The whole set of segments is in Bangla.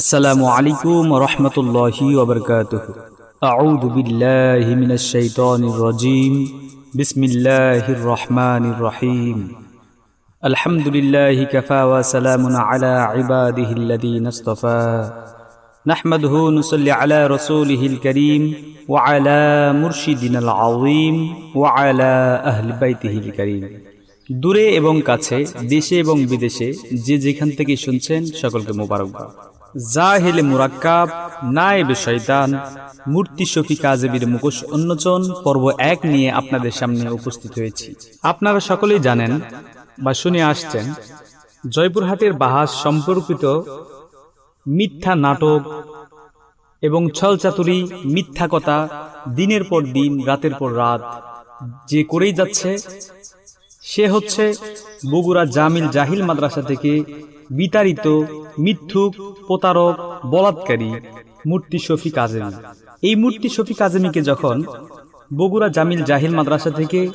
আসসালামু আলাইকুম রহমতুল্লাহি ওবরকাতুহ আউযু বিল্লাহি মিনাশ শাইতানির রাজীম। বিসমিল্লাহির রহমানির রহিম। আলহামদুলিল্লাহি কাফা ওয়া সালামুন আলা ইবাদিহিল লাযীনা ইসতাফা নাহমাদুহু নুসাল্লি আলা রাসূলিহিল কারীম ওয়া আলা মুরশিদিনাল আযীম ওয়া আলা আহলি বাইতিহিল কারীম। দূরে এবং কাছে, দেশে এবং বিদেশে যে যেখান থেকে শুনছেন, সকলকে মোবারকবাদ। জাহেলে মুরাক্কাব নায়েবে শয়তান, মূর্তি শফি কাজেবির মুখোশ উন্মোচন পর্ব এক নিয়ে আপনাদের সামনে উপস্থিত হয়েছি। আপনারা সকলেই জানেন বা শুনে আসছেন, জয়পুরহাটের বাহাস সম্পর্কিত মিথ্যা নাটক এবং ছলচাতুরি, মিথ্যা কথা দিনের পর দিন, রাতের পর রাত যে করেই যাচ্ছে, সে হচ্ছে বগুড়া জামিল জাহিল মাদ্রাসা থেকে বিতাড়িত মিথ্যুক, প্রতারক, বলাৎকারী মূর্তি শফিক আজমি। এই মূর্তি শফিক আজমিকে যখন বগুড়া জামিল জাহিল মাদ্রাসা থেকে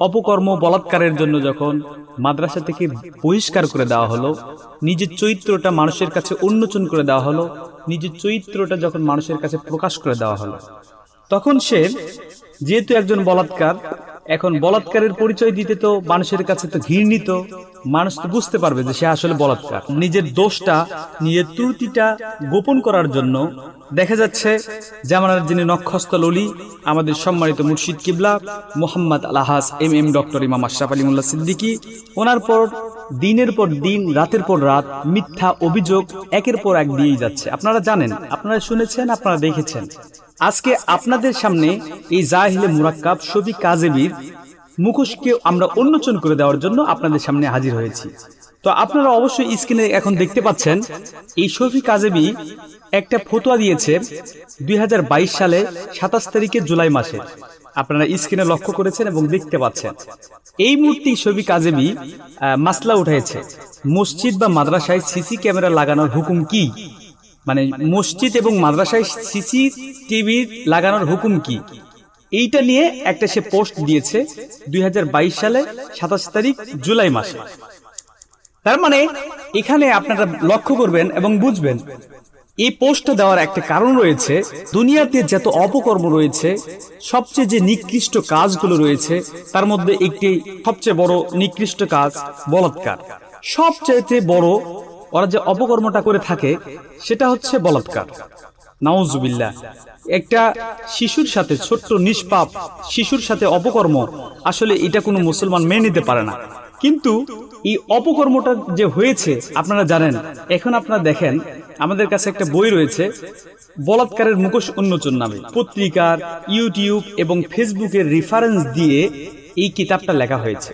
অপকর্ম, বলাৎকারের জন্য যখন মাদ্রাসা থেকে বহিষ্কার করে দেওয়া হলো, নিজের চরিত্রটা মানুষের কাছে উন্মোচন করে দেওয়া হলো, নিজের চরিত্রটা যখন মানুষের কাছে প্রকাশ করে দেওয়া হলো, তখন সে যেহেতু একজন বলাৎকার এখন বলাৎকারের পরিচয় দিতে তো মানুষের কাছে তো ঘৃণিত মানুষ তো বুঝতে পারবে যে সে আসলে বলাৎকার। নিজের দোষটা, নিজের ত্রুটিটা গোপন করার জন্য দেখা যাচ্ছে জামানার যিনি নক্ষস্থল ললি, আমাদের সম্মানিত মুর্শিদ কিবলা, Mohammad আলহাস M M doctor Imam Ashraf Alimullah মোল্লা সিদ্দিকী, ওনার পর দিনের পর দিন, রাতের পর রাত, মিথ্যা অভিযোগ একের পর এক দিয়েই যাচ্ছে। আপনারা জানেন, আপনারা শুনেছেন, আপনারা দেখেছেন। আজকে আপনাদের সামনে এই জাহিলে মুরাক্কাব শফি কাজেবির মুখোশকে আমরা উন্মোচন করে দেওয়ার জন্য আপনাদের সামনে হাজির হয়েছি। তো আপনারা অবশ্যই স্ক্রিনে এখন দেখতে পাচ্ছেন, এই শফি কাজেবি একটা ফতোয়া দিয়েছে দুই হাজার বাইশ সালে সাতাশ তারিখে জুলাই মাসে। আপনারা স্ক্রিনে লক্ষ্য করেছেন এবং দেখতে পাচ্ছেন। এই মূর্তি ছবি আহ, মাসলা উঠেছে মসজিদ বা মাদ্রাসায় সিসি ক্যামেরা লাগানোর হুকুম কি? মানে মসজিদ এবং মাদ্রাসায় সিসি টিভি লাগানোর হুকুম কি? এইটা নিয়ে একটা সে পোস্ট দিয়েছে দুই হাজার বাইশ সালে সাতাশ তারিখ জুলাই মাসে। তার মানে এখানে আপনারা লক্ষ্য করবেন এবং বুঝবেন এই পোস্টটা দেওয়ার একটা কারণ রয়েছে, দুনিয়াতে যত অপকর্ম রয়েছে, সবচেয়ে যে নিকৃষ্ট কাজগুলো রয়েছে, তার মধ্যে একটি সবচেয়ে বড় নিকৃষ্ট কাজ বলাৎকার। সবচাইতে বড় ওরা যে অপকর্মটা করে থাকে, সেটা হচ্ছে বলাৎকার। নাউজুবিল্লাহ। একটা শিশুর সাথে, ছোট্ট নিষ্পাপ শিশুর সাথে অপকর্ম, আসলে এটা কোনো মুসলমান মেনে নিতে পারে না। কিন্তু এই অপকর্মটা যে হয়েছে, আপনারা জানেন, এখন আপনারা দেখেন আমাদের কাছে একটা বই রয়েছে, বলাৎকারের মুখোশ উন্মোচন নামে। পত্রিকার, ইউটিউব এবং ফেসবুকের রেফারেন্স দিয়ে এই কিতাবটা লেখা হয়েছে।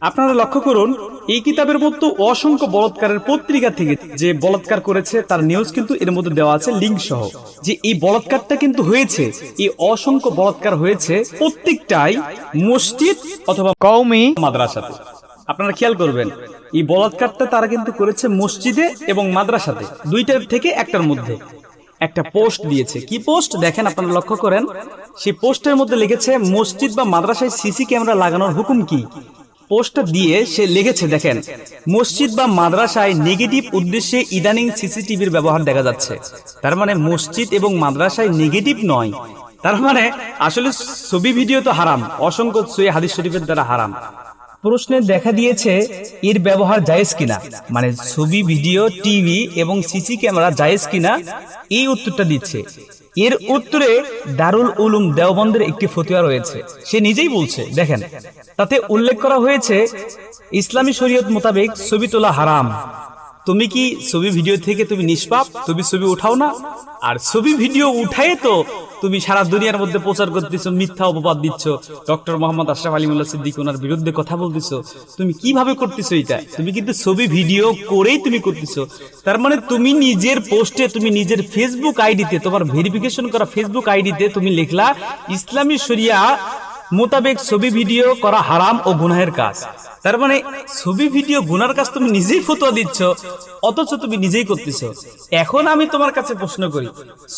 আপনারা লক্ষ্য করুন, এই কিতাবের মতো অসংখ্য বলাৎকারের পত্রিকা থেকে যে বলাৎকার করেছে, তার নিউজ কিন্তু এর মধ্যে দেওয়া আছে লিঙ্ক সহ। যে এই বলাৎকারটা কিন্তু হয়েছে, এই অসংখ্য বলাৎকার হয়েছে প্রত্যেকটাই মসজিদ অথবা কওমি মাদ্রাসাতে। আপনারা খেয়াল করবেন, এই বলাৎকারটা তারা কিন্তু করেছে মসজিদে এবং মাদ্রাসাতে, দুইটার থেকে একটার মধ্যে। একটা পোস্ট দিয়েছে। কি পোস্ট? দেখেন আপনারা লক্ষ্য করেন, সেই পোস্টের মধ্যে লিখেছে, মসজিদ বা মাদ্রাসায় সিসি ক্যামেরা লাগানোর হুকুম কি? পোস্টটা দিয়ে সে লিখেছে, দেখেন, মসজিদ বা মাদ্রাসায় নেগেটিভ উদ্দেশ্যে ইদানিং সিসিটিভির ব্যবহার দেখা যাচ্ছে। তার মানে মসজিদ এবং মাদ্রাসায় নেগেটিভ নয়। তার মানে আসলে ছবি ভিডিও তো হারাম। অসংখ্য সই হাদিস শরীফের দ্বারা হারাম। প্রশ্নে দেখা দিয়েছে, এর ব্যবহার জায়েজ কিনা? মানে ছবি, ভিডিও, টিভি এবং সিসি ক্যামেরা জায়েজ কিনা? এই উত্তরটা দিচ্ছে। এর উত্তরে দারুল উলুম দেওবন্দের একটি ফতুয়া রয়েছে। সে নিজেই বলছে, দেখেন, তাতে উল্লেখ করা হয়েছে, ইসলামী শরীয়ত মোতাবেক ছবি তোলা হারাম। তুমি কি ছবি ভিডিও থেকে তুমি নিষ্পাপ? তুমি ছবি উঠাও না? আর ছবি ভিডিও উঠাই তো তুমি সারা দুনিয়ার মধ্যে প্রচার করতেছো, মিথ্যা অপবাদ দিচ্ছ। ডক্টর মোহাম্মদ আশরাফ আলিমুল্লাহ সিদ্দিক ওনার বিরুদ্ধে কথা বলতেছো। তুমি কীভাবে করতেছো এটা? তুমি কিন্তু ছবি ভিডিও করেই তুমি করতেছো। তার মানে তুমি নিজের পোস্টে, তুমি নিজের ফেসবুক আইডিতে তোমার ভেরিফিকেশন করা ফেসবুক আইডিতে তুমি লিখলা, ইসলামী শরিয়া মোতাবেক ছবি ভিডিও করা হারাম ও গুনাহের কাজ। তার মানে ছবি ভিডিও গুনার কাজ তুমি নিজেই ফতোয়া দিচ্ছ, অথচ তুমি নিজেই করতেছো। এখন আমি তোমার কাছে প্রশ্ন করি,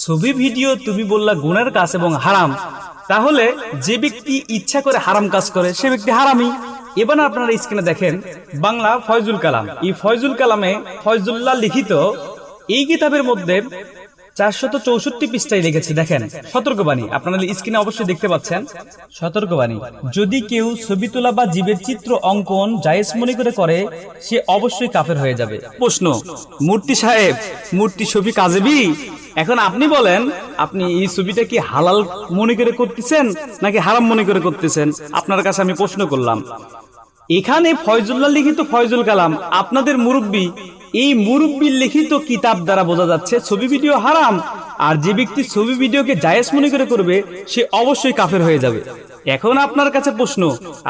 ছবি ভিডিও তুমি বললা গুনার কাজ এবং হারাম, তাহলে যে ব্যক্তি ইচ্ছা করে হারাম কাজ করে, সে ব্যক্তি হারামি এবার আপনারা স্ক্রিনে দেখেন, বাংলা ফয়জুল কালাম। এই ফয়জুল কালামে ফয়জুল্লাহ লিখিত, এই কিতাবের মধ্যে চারশত চৌষট্টি পৃষ্ঠায় অবশ্যই দেখতে সাহেব, মূর্তি ছবি কাজেবি এখন আপনি বলেন, আপনি এই ছবিটা কি হালাল মনে করে করতেছেন, নাকি হারাম মনে করে করতেছেন? আপনার কাছে আমি প্রশ্ন করলাম। এখানে ফয়জুল্লাহ লিখিত ফয়জুল কালাম, আপনাদের মুরব্বী এই মুরব্বীর লিখিত কিতাব দ্বারা বোঝা যাচ্ছে ছবি ভিডিও হারাম, আর যে ব্যক্তি ছবি ভিডিওকে জায়েজ মনে করে করবে, সে অবশ্যই কাফের হয়ে যাবে। এখন আপনার কাছে প্রশ্ন,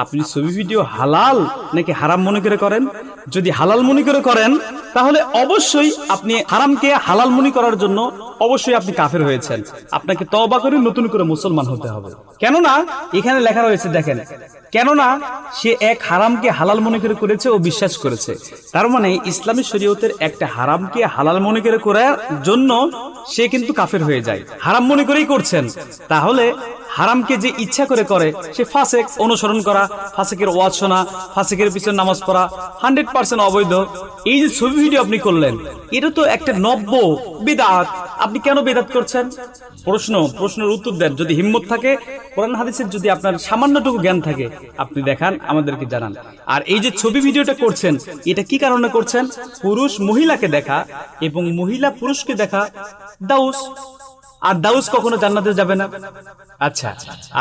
আপনি ছবি ভিডিও হালাল নাকি হারাম মনে করে করেন? যদি হালাল মনে করে করেন, তাহলে অবশ্যই আপনি হারামকে হালাল মনে করার জন্য অবশ্যই আপনি কাফের হয়েছেন। আপনাকে তওবা করে নতুন করে মুসলমান হতে হবে। কেননা, এখানে লেখা রয়েছে, দেখেন কেননা সে এক হারামকে হালাল মনে করে করেছে ও বিশ্বাস করেছে। তার মানে ইসলামী শরীয়তের একটা হারামকে হালাল মনে করে করার জন্য সে কিন্তু কাফের হয়ে যায়। হারাম মনে করেই করছেন। তাহলে হারামকে যে ইচ্ছা করে করে, সে ফাসেক, অনুসরণ করা, ফাসেকের ওয়াজ শোনা, ফাসেকের পিছনে নামাজ পড়া, হান্ড্রেড পার্সেন্ট অবৈধ। এই যে ছবি ভিডিও আপনি করলেন, এটা তো একটা নব্য বেদাত। আপনি কেন বেদাত করছেন? প্রশ্ন, প্রশ্নের উত্তর দেন। যদি হিম্মত থাকে, কোরআন হাদিসের যদি আপনার সামান্যটুকু জ্ঞান থাকে আপনি দেখান, আমাদেরকে জানান। আর এই যে ছবি ভিডিওটা করছেন, এটা কি কারণে করছেন? পুরুষ মহিলাকে দেখা এবং মহিলা পুরুষকে দেখা দাউস। আর দাউস কখনো জান্নাতে যাবে না। আচ্ছা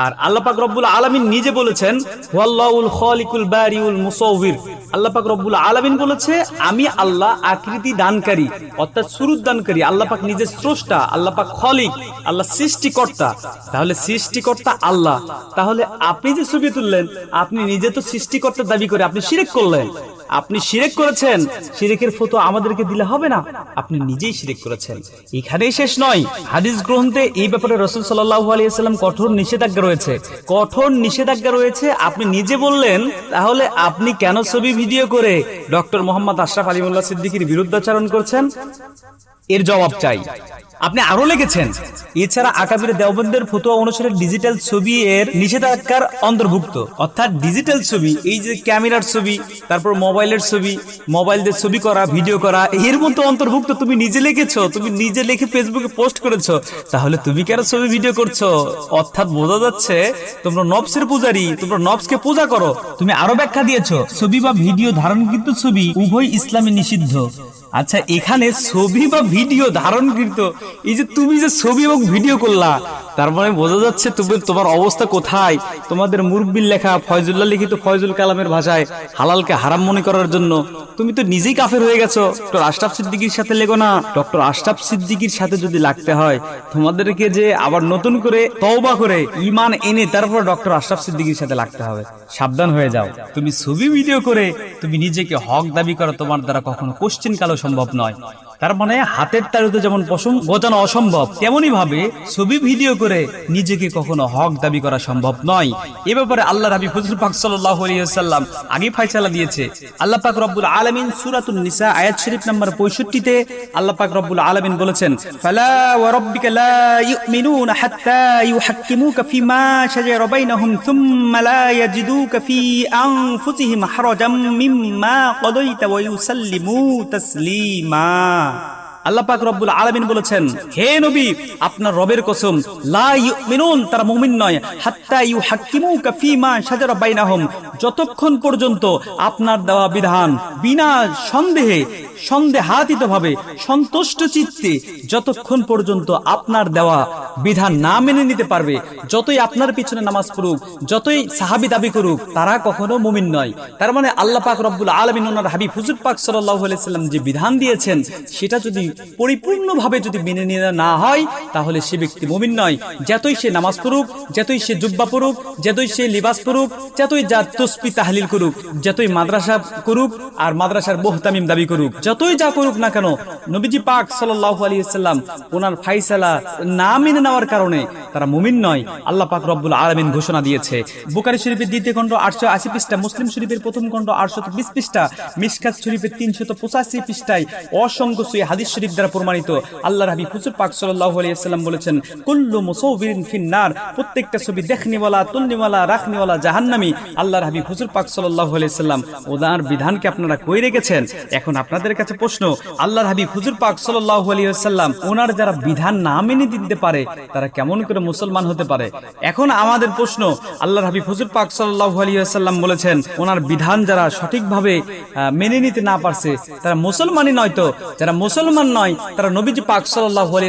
আর আল্লাহ পাক রব্বুল আলামিন নিজে বলেছেন, ওয়াল্লাহুল খালিকুল বারিউল মুসাউবির। আল্লাহ পাক রব্বুল আলামিন বলেছে, আমি আল্লাহ আকৃতি দানকারী, অর্থাৎ সুরুত দানকারী। আল্লাহ পাক নিজে স্রষ্টা, আল্লাহ পাক খলিক, আল্লাহ সৃষ্টিকর্তা। তাহলে সৃষ্টিকর্তা আল্লাহ। তাহলে আপনি যে ছবি তুললেন, আপনি নিজে তো সৃষ্টিকর্তার দাবি করে আপনি শিরেক করলেন। আপনি শিরেক করেছেন, শিরেকের ফতো আমাদেরকে দিলে হবে না। আপনি নিজেই শিরেক করেছেন। এখানেই শেষ নয়। হাদিস গ্রন্থে এই ব্যাপারে রসুল সাল্লাহ আলিয়াল্লাম কঠোর নিষেধাজ্ঞা রয়েছে। কঠোর নিষেধাজ্ঞা রয়েছে, আপনি নিজে বললেন, তাহলে আপনি কেন ছবি ভিডিও করে ডক্টর মোহাম্মদ আশরাফ আলিমুল্লাহ সিদ্দিকির বিরুদ্ধাচারণ করছেন? এর জবাব চাই। আপনি আরও লিখেছেন, এছাড়া আকাবির দেওবন্দের ফতোয়া অনুসারে ডিজিটাল ছবি এর নিষেধাজ্ঞার অন্তর্ভুক্ত। অর্থাৎ ডিজিটাল ছবি, এই যে ক্যামেরার ছবি, তারপর মোবাইলের ছবি মোবাইল দিয়ে ছবি করা, ভিডিও করা, এর মতো অন্তর্ভুক্ত তুমি নিজে লিখেছো, তুমি নিজে লিখে ফেসবুকে পোস্ট করেছ, তাহলে তুমি কেন ছবি ভিডিও করছ? অর্থাৎ বোঝা যাচ্ছে তোমরা নবসের পূজারি, তোমরা নবসকে পূজা করো, তুমি আরও ব্যাখ্যা দিয়েছ, ছবি বা ভিডিও ধারণকৃত ছবি উভয় ইসলামে নিষিদ্ধ। আচ্ছা এখানে ছবি বা ভিডিও ধারণকৃত। এই যে তুমি যে ছবি এবং ভিডিও করলা, তার মানে বোঝা যাচ্ছে তুমি, তোমার অবস্থা কোথায়? তোমাদের মুরব্বির লেখা ফয়জুল্লাহ লিখিত ফয়জুল কালামের ভাষায় হালালকে হারাম মনে করার জন্য। তুমি তো নিজেই কাফের হয়ে গেছো। ডক্টর আশরাফ সিদ্দিকির সাথে লেগো না। ডক্টর আশরাফ সিদ্দিকির সাথে যদি লাগতে হয়, তোমাদেরকে যে আবার নতুন করে তওবা করে ইমান এনে তারপর ডক্টর আশরাফ সিদ্দিকির সাথে লাগতে হবে। সাবধান হয়ে যাও। তুমি ছবি, ভিডিও করে তুমি নিজেকে হক দাবি করা তোমার দ্বারা কখনো কোশ্চেন কালো সম্ভব নয়। তার মানে হাতের তালুতে যেমন পশম গোজানো অসম্ভব, তেমনি ভাবে ছবি ভিডিও করে নিজেকে কখনো হক দাবি করা সম্ভব নয়। এ ব্যাপারে আল্লাহ রাবি ফজল পাক আলিয়াল্লাম আগে ফাইসালা দিয়েছে। আল্লাহ পাক রব্বুল আলমিন সুরাতুল নিসা আয়াত শরীফ নাম্বার পঁয়ষট্টিতে আল্লাহ পাক রব্বুল আলমিন বলেছেন, ফালা ওয়া লা মিম্মা তাসলিমা Ah! আল্লাহ পাক রব্বুল আলামিন বলেছেন, হে নবী, আপনার রবের কসম, লা তারা মুমিন নয়। হাত্তা ইউহাক্কিমুকা ফিমা শাজারা বাইনাহুম। যতক্ষণ পর্যন্ত আপনার দেওয়া বিধান বিনা সন্দেহে সন্দেহাতীত ভাবে সন্তুষ্ট চিত্তে, যতক্ষণ পর্যন্ত আপনার দেওয়া বিধান না মেনে নিতে পারবে, যতই আপনার পিছনে নামাজ পড়ুক, যতই সাহাবি দাবি করুক, তারা কখনো মুমিন নয়। তার মানে আল্লাহ পাক রব্বুল আলমিন ওনার হাবিব পাক সাল্লাহ সাল্লাম যে বিধান দিয়েছেন, সেটা যদি পরিপূর্ণভাবে যদি মেনে নেওয়া না হয়, তাহলে সে ব্যক্তি মুমিন নয়। যতই সে নামাজ পড়ুক, যতই সে জুব্বা পড়ুক, যতই সে লিবাস পড়ুক, যতই যা তসপি তাহলিল করুক, যতই মাদ্রাসা করুক আর মাদ্রাসার বহুতামিম দাবি করুক, যতই যা করুক না কেন, নবীজি পাক সাল্লাহ আলী সাল্লাম ওনার ফাইসালা না মেনে নেওয়ার কারণে তারা মুমিন নয়। আল্লাহ পাক রব্বুল আলমিন ঘোষণা দিয়েছে। বুকারি শরীফের দ্বিতীয় খণ্ড আটশো আশি পৃষ্ঠা, মুসলিম শরীফের প্রথম খণ্ড আটশো বিশ পৃষ্ঠা মিসকাত শরীফের তিনশত পঁচাশি পৃষ্ঠায় অসংখ্য সুই হাদিস শরীফ শরীফ দ্বারা প্রমাণিত। আল্লাহর হাবিব হুজুর পাক সাল্লাল্লাহু আলাইহি ওয়াসাল্লাম বলেছেন, কুল্লু মুসাউবিরিন ফিন্নার প্রত্যেকটা ছবি দেখনিওয়ালা, তুলনিওয়ালা, রাখনিওয়ালা, জাহান্নামী। আল্লাহর হাবিব হুজুর পাক সাল্লাল্লাহু আলাইহি সাল্লাম ওনার বিধানকে আপনারা কই রেখেছেন? এখন আপনাদের কাছে প্রশ্ন, আল্লাহর হাবিব হুজুর পাক সাল্লাল্লাহু আলাইহি ওয়াসাল্লাম ওনার যারা বিধান না মেনে দিতে পারে, তারা কেমন করে মুসলমান হতে পারে? এখন আমাদের প্রশ্ন, আল্লাহর হাবিব হুজুর পাক সাল্লাল্লাহু আলাইহি ওয়াসাল্লাম বলেছেন, ওনার বিধান যারা সঠিকভাবে মেনে নিতে না পারছে, তারা মুসলমানই নয় তো? যারা মুসলমান নয়, তারা নবীজি পাক আলাইহি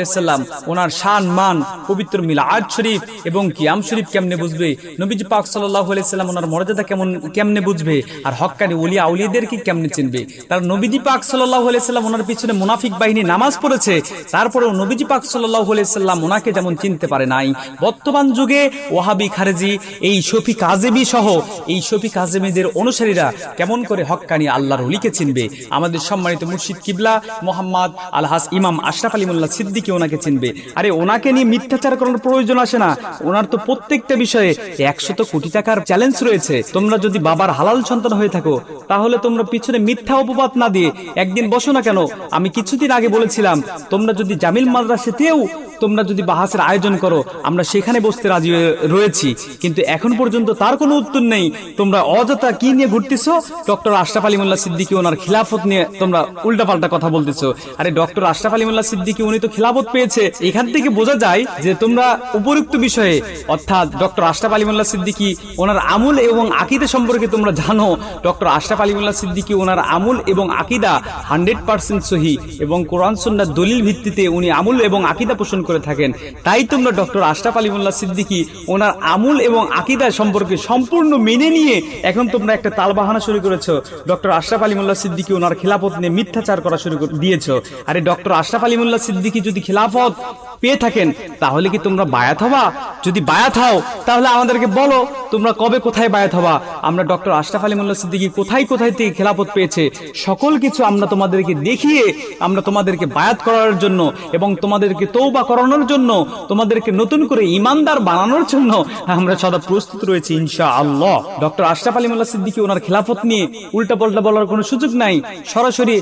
ওনার শান, মান, পবিত্র মিলাদ শরীফ এবং কিয়াম শরীফ কেমনে বুঝবে? নবীজি পাক সাল্লাম ওনার মর্যাদা কেমন, কেমনে বুঝবে? আর হক্কানি ওলিয়া আউলিয়াদেরকে কেমনে চিনবে? তার নবীজি পাক সাল্লাম ওনার পিছনে মুনাফিক বাহিনী নামাজ পড়েছে, তারপরেও নবীজি পাক সাল্লাম ওনাকে যেমন চিনতে পারে নাই। বর্তমান যুগে ওয়াহাবি খারেজি, এই শফি কাজেবি সহ, এই শফি কাজেমিদের অনুসারীরা কেমন করে হক্কানি আল্লাহর ওলিকে চিনবে? আমাদের সম্মানিত মুর্শিদ কিবলা মোহাম্মদ আলহাস ইমাম আশরাফ আলী মোল্লা সিদ্দিকি ওনাকে চিনবে। আরে ওনাকে নিয়ে মিথ্যাচার করার প্রয়োজন আসে না। ওনার তো প্রত্যেকটা বিষয়ে একশত কোটি টাকার চ্যালেঞ্জ রয়েছে। তোমরা যদি বাবার হালাল সন্তান হয়ে থাকো, তাহলে তোমরা পিছনে মিথ্যা অপবাদ না দিয়ে একদিন বসো না কেন? আমি কিছুদিন আগে বলেছিলাম, তোমরা যদি জামিল মাদ্রাসাতেও তোমরা যদি বাহাসের আয়োজন করো, আমরা সেখানে বসতে রাজি রয়েছি। কিন্তু এখন পর্যন্ত তার কোনো উত্তর নেই। তোমরা অযথা কি নিয়ে ঘুরতেছো? ডক্টর আশরাফ আলী মোল্লা সিদ্দিকি ওনার খিলাফত নিয়ে তোমরা উল্টাপাল্টা কথা বলতেছো। আরে ডক্টর আশরাফ আলী মোল্লা সিদ্দিকি, উনি তো খিলাফত পেয়েছে। এখান থেকে বোঝা যায় যে তোমরা উপযুক্ত বিষয়ে, অর্থাৎ ডক্টর আশরাফ আলী মোল্লা সিদ্দিকি, ওনার আমুল এবং আকিদা সম্পর্কে তোমরা জানো। ডক্টর আশরাফ আলী মোল্লা সিদ্দিকি, ওনার আমুল এবং আকিদা হান্ড্রেড পার্সেন্ট সহি এবং কোরআন সন্ন্যার দলিল ভিত্তিতে উনি আমুল এবং আকিদা পোষণ করে থাকেন। তাই তোমরা ডক্টর আশরাফ আলী মোল্লা সিদ্দিকি, ওনার আমুল এবং আকিদা সম্পর্কে সম্পূর্ণ মেনে নিয়ে এখন তোমরা একটা তালবাহানা শুরু করেছ। ডক্টর আশরাফ আলী মোল্লা সিদ্দিকি, ওনার খিলাফত নিয়ে মিথ্যাচার করা শুরু দিয়েছ। আরে ডক্টর আশরাফ আলিমুল্লাহ সিদ্দিকী যদি খিলাফত পেয়ে থাকেন তাহলে কি তোমরা বায়াত হবা? যদি বায়াত হও, তাহলে আমাদেরকে বলো, তোমরা কবে কোথায় বায়াত হবা? আমরা ডক্টর আশরাফ আলী মোল্লা সিদ্দিকি কোথায় কোথায় থেকে খেলাপত পেয়েছে? সকল কিছু আমরা তোমাদেরকে দেখিয়ে, আমরা তোমাদেরকে বায়াত করার জন্য এবং তোমাদেরকে তৌবা করানোর জন্য, তোমাদেরকে নতুন করে ইমানদার বানানোর জন্য আমরা সদা প্রস্তুত রয়েছি ইনশা আল্লাহ ডক্টর আশরাফ আলী মোল্লা সিদ্দিকি ওনার খেলাফত নিয়ে উল্টা পাল্টা বলার কোনো সুযোগ নাই। সরাসরি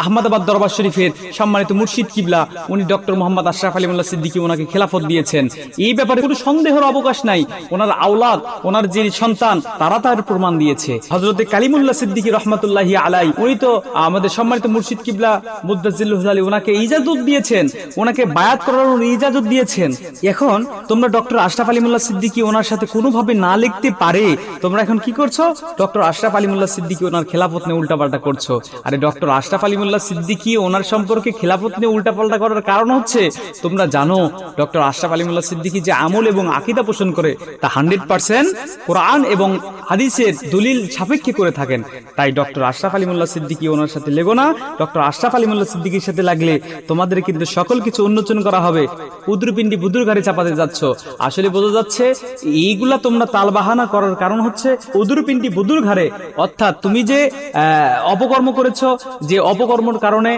আহমদাবাদ দরবার শরীফের সম্মানিত মুর্শিদ কিবলা, উনি ডক্টর মোহাম্মদ আশরাফ আলী মোল্লা সিদ্দিকি ওনাকে খেলাফত দিয়েছেন। এই ব্যাপারে কোনো সন্দেহের অবকাশ নাই। ওনার আওলাদ, ওনার যে সন্তান, তারা তার প্রমাণ দিয়েছে। হজরতে কালিমুল্লাহ সিদ্দিকি রহমতুল্লাহ আলাই উনি তো আমাদের সম্মানিত মুর্শিদ কিবলা মুদাজিল্লুহ আলী ওনাকে ইজাজত দিয়েছেন। ওনাকে বায়াত করার ইজাজত দিয়েছেন। এখন তোমরা ডক্টর আশরাফ আলিমুল্লাহ সিদ্দিকি ওনার সাথে কোনোভাবে না লিখতে পারে, তোমরা এখন কি করছ? ডক্টর আশরাফ আলিমুল্লাহ সিদ্দিকি ওনার খেলাফত নিয়ে উল্টাপাল্টা করছ। আরে ডক্টর আশরাফ আলিমুল্লাহ সিদ্দিকি ওনার সম্পর্কে খেলাফত নিয়ে উল্টাপাল্টা করার কারণ হচ্ছে, তোমরা জানো, ডক্টর আশরাফ আলিমুল্লাহ সিদ্দিকি যে আমল এবং আকিদা পোষণ করে, তা হান্ড্রেড পার্সেন্ট কোরআন এবং হাদিসের দলিল সাপেক্ষে করে থাকেন। তাই ডক্টর আশরাফ আলিমুল্লাহ সিদ্দিকি ওনার সাথে লেগো না। ডক্টর আশরাফ আলিমুল্লাহ সিদ্দিকির সাথে লাগলে তোমাদের কিন্তু সকল কিছু উন্মোচন করা হবে। উদ্রপিণ্ডি বুদুর ঘাড়ে চাপাতে যাচ্ছ। আসলে বোঝা যাচ্ছে, এইগুলা তোমরা তালবাহানা করার কারণ হচ্ছে উদুরপিণ্ডি বুদুর ঘাড়ে। অর্থাৎ তুমি যে অপকর্ম করেছ, যে অপকর্মর কারণে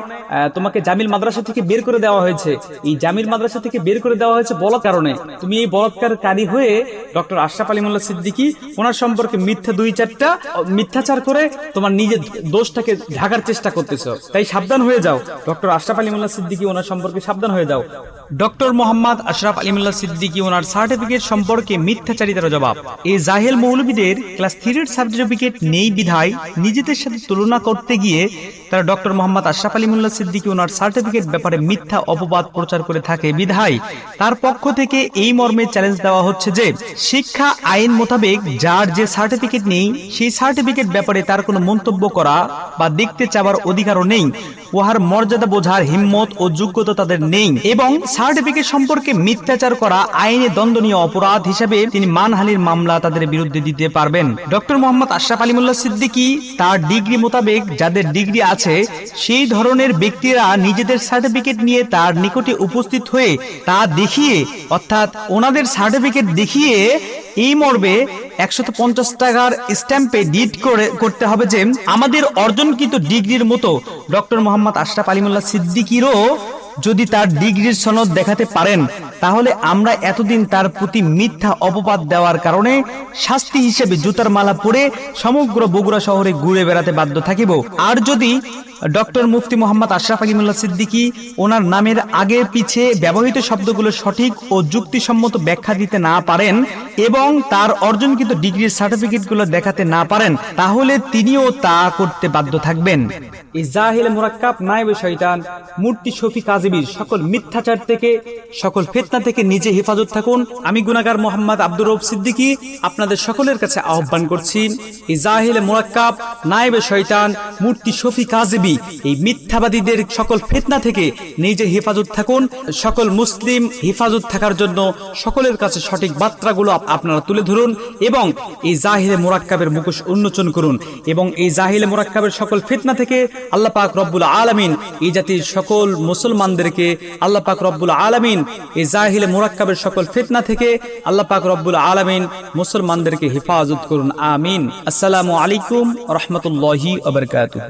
তোমাকে জামিল মাদ্রাসা থেকে বের করে দেওয়া হয়েছে। এই জামিল মাদ্রাসা থেকে বের করে দেওয়া হয়েছে বলার কারণে। তুমি এই বলৎকারী হয়ে ডক্টর আশরাফ আলিমুল্লাহ সিদ্দিকি ওনার সম্পর্কে মিথ্যা দুই চারটা মিথ্যাচার করে তোমার নিজের দোষটাকে ঢাকার চেষ্টা করতেছ। তাই সাবধান হয়ে যাও। ডক্টর আশরাফ মোল্লা সিদ্দিকি ওনার সম্পর্কে সাবধান হয়ে যাও। ডক্টর মোহাম্মদ আশরাফ আলিমুল্লাহ সিদ্দিকি ওনার সার্টিফিকেট সম্পর্কে মিথ্যাচারিতার জবাব। এই জাহেল মৌলবীদের ক্লাস থ্রির সার্টিফিকেট নেই বিধায় নিজেদের সাথে তুলনা করতে গিয়ে তারা ডক্টর মোহাম্মদ আশরাফ আলিমুল্লাহ সিদ্দিকি ওনার সার্টিফিকেট ব্যাপারে মিথ্যা অপবাদ প্রচার করে থাকে বিধায়। তার পক্ষ থেকে এই মর্মে চ্যালেঞ্জ দেওয়া হচ্ছে যে, শিক্ষা আইন মোতাবেক যার যে সার্টিফিকেট নেই, সেই সার্টিফিকেট ব্যাপারে তার কোনো মন্তব্য করা বা দেখতে চাওয়ার অধিকারও নেই। উহার মর্যাদা বোঝার হিম্মত ও যোগ্যতা তাদের নেই এবং সার্টিফিকেট সম্পর্কে মিথ্যাচার করা আইনে দণ্ডনীয় অপরাধ হিসাবে তিনি মানহানির মামলা তাদের বিরুদ্ধে দিতে পারবেন। ডক্টর মোহাম্মদ আশরাফ আলিমুল্লাহ সিদ্দিকী তার ডিগ্রি মোতাবেক যাদের ডিগ্রি আছে, সেই ধরনের ব্যক্তিরা নিজেদের সার্টিফিকেট নিয়ে তার নিকটে উপস্থিত হয়ে তা দেখিয়ে, অর্থাৎ ওনাদের সার্টিফিকেট দেখিয়ে এই মর্মে একশত পঞ্চাশ টাকার স্ট্যাম্পে ডিট করে করতে হবে যে আমাদের অর্জনকৃত ডিগ্রির মতো ডক্টর মোহাম্মদ আশরাফ আলিমুল্লাহ সিদ্দিকিরও যদি তার ডিগ্রির সনদ দেখাতে পারেন, তাহলে আমরা এতদিন তার প্রতি মিথ্যা অপবাদ দেওয়ার কারণে শাস্তি হিসেবে জুতার মালা পরে সমগ্র বগুড়া শহরে ঘুরে বেড়াতে বাধ্য থাকিব। আর যদি ডক্টর মুফতি মোহাম্মদ আশরাফ আকিমুল্লাহ সিদ্দিকী ওনার নামের আগে পিছে ব্যবহৃত শব্দগুলো সঠিক ও যুক্তিসম্মত ব্যাখ্যা দিতে না পারেন এবং তার অর্জনকৃত ডিগ্রির সার্টিফিকেটগুলো দেখাতে না পারেন, তাহলে তিনিও তা করতে বাধ্য থাকবেন। ইজাহিল মুরাক্কাব নাইব শয়তান, মূর্তি শফি কাজিবির সকল মিথ্যাচার থেকে, সকল ফেতনা থেকে নিজে হেফাজত থাকুন। আমি গুনাগার মোহাম্মদ আব্দুর রব সিদ্দিকী, আপনাদের সকলের কাছে আহ্বান করছি ইজাহিল মুরাক্কাব নাইবে শয়তান, মূর্তি শফি কাজিবি। এই মিথ্যাবাদীদের সকল ফেতনা থেকে নিজে হেফাজত থাকুন। সকল মুসলিম হেফাজত থাকার জন্য সকলের কাছে সঠিক বার্তাগুলো আপনারা তুলে ধরুন এবং এই জাহিলে মোরাক্কাবের মুখোশ উন্মোচন করুন এবং এই জাহিলে মোরাক্কাবের সকল ফিতনা থেকে আল্লাহ পাক রব্বুল আলামিন এই জাতির সকল মুসলমানদেরকে আল্লাহ পাক রব্বুল আলামিন এই জাহিলে মোরাক্কাবের সকল ফিতনা থেকে আল্লাহ পাক রব্বুল আলামিন মুসলমানদেরকে হেফাজত করুন। আমিন। আসসালামু আলাইকুম রহমতুল্লাহি ওবরকাতুহ